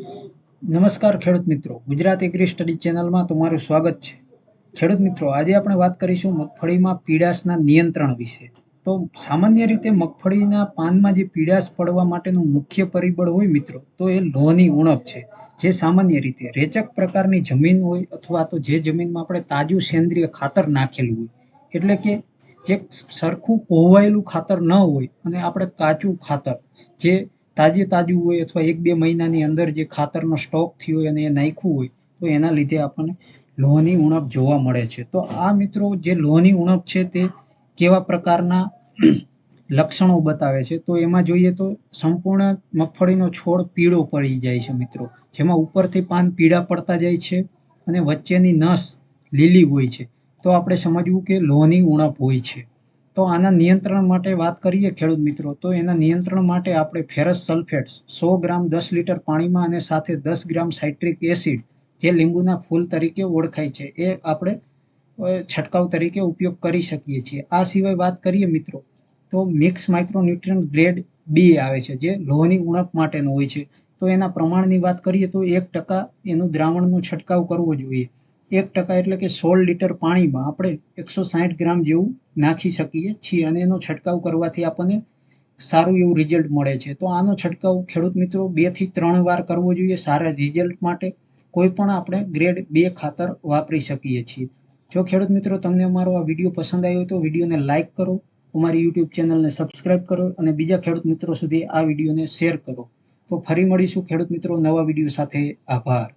નમસ્કાર ખેડૂત મિત્રો. ગુજરાત એગ્રી સ્ટડી ચેનલમાં તમારું સ્વાગત છે. ખેડૂત મિત્રો, આજે આપણે વાત કરીશું મગફળીમાં પીડાશના નિયંત્રણ વિશે. તો સામાન્ય રીતે મગફળીના પાનમાં જે પીડાશ પડવા માટેનું મુખ્ય પરિબળ હોય મિત્રો, તો એ લોહની ઉણપ છે. જે સામાન્ય રીતે રેચક પ્રકારની જમીન હોય અથવા તો જે જમીનમાં આપણે તાજું સેન્દ્રિય ખાતર નાખેલું હોય. એટલે કે જે સરખું કોહવાયેલું ખાતર ન હોય અને આપણે કાચું ખાતર જે તાજે તાજું હોય અથવા એક બે મહિનાની અંદર જે ખાતરનો સ્ટોક થયો હોય અને એ નાખ્યું હોય, તો એના લીધે આપણને લોહની ઉણપ જોવા મળે છે. તો આ મિત્રો જે લોહની ઉણપ છે તે કેવા પ્રકારના લક્ષણો બતાવે છે? તો એમાં જોઈએ તો સંપૂર્ણ મગફળીનો છોડ પીળો પડી જાય છે મિત્રો. જેમાં ઉપરથી પાન પીળા પડતા જાય છે અને વચ્ચેની નસ લીલી હોય છે. તો આપણે સમજવું કે લોહની ઉણપ હોય છે. તો આના નિયંત્રણ માટે વાત કરીએ ખેડૂત મિત્રો, તો એના નિયંત્રણ માટે આપણે ફેરસ સલ્ફેટ સો ગ્રામ દસ લીટર પાણીમાં અને સાથે દસ ગ્રામ સાઇટ્રિક એસિડ, જે લીંબુના ફૂલ તરીકે ઓળખાય છે, એ આપણે છંટકાવ તરીકે ઉપયોગ કરી શકીએ છીએ. આ સિવાય વાત કરીએ મિત્રો, તો મિક્સ માઇક્રોન્યુટ્રિયન્ટ ગ્રેડ બી આવે છે, જે લોહની ઉણપ માટેનું હોય છે. તો એના પ્રમાણની વાત કરીએ તો એક ટકા એનું દ્રાવણનો છંટકાવ કરવો જોઈએ. એક ટકા એટલે કે સોળ લીટર પાણીમાં આપણે એકસો સાઠ ગ્રામ જેવું નાખી શકીએ છીએ અને એનો છંટકાવ કરવાથી આપણને સારું એવું રિઝલ્ટ મળે છે. તો આનો છંટકાવ ખેડૂત મિત્રો બેથી ત્રણ વાર કરવો જોઈએ સારા રિઝલ્ટ માટે. કોઈ પણ આપણે ગ્રેડ બે ખાતર વાપરી શકીએ છીએ. જો ખેડૂત મિત્રો તમને અમારો આ વીડિયો પસંદ આવ્યો તો વિડીયોને લાઇક કરો, અમારી યુટ્યુબ ચેનલને સબસ્ક્રાઇબ કરો અને બીજા ખેડૂત મિત્રો સુધી આ વિડીયોને શેર કરો. તો ફરી મળીશું ખેડૂત મિત્રો નવા વીડિયો સાથે. આભાર.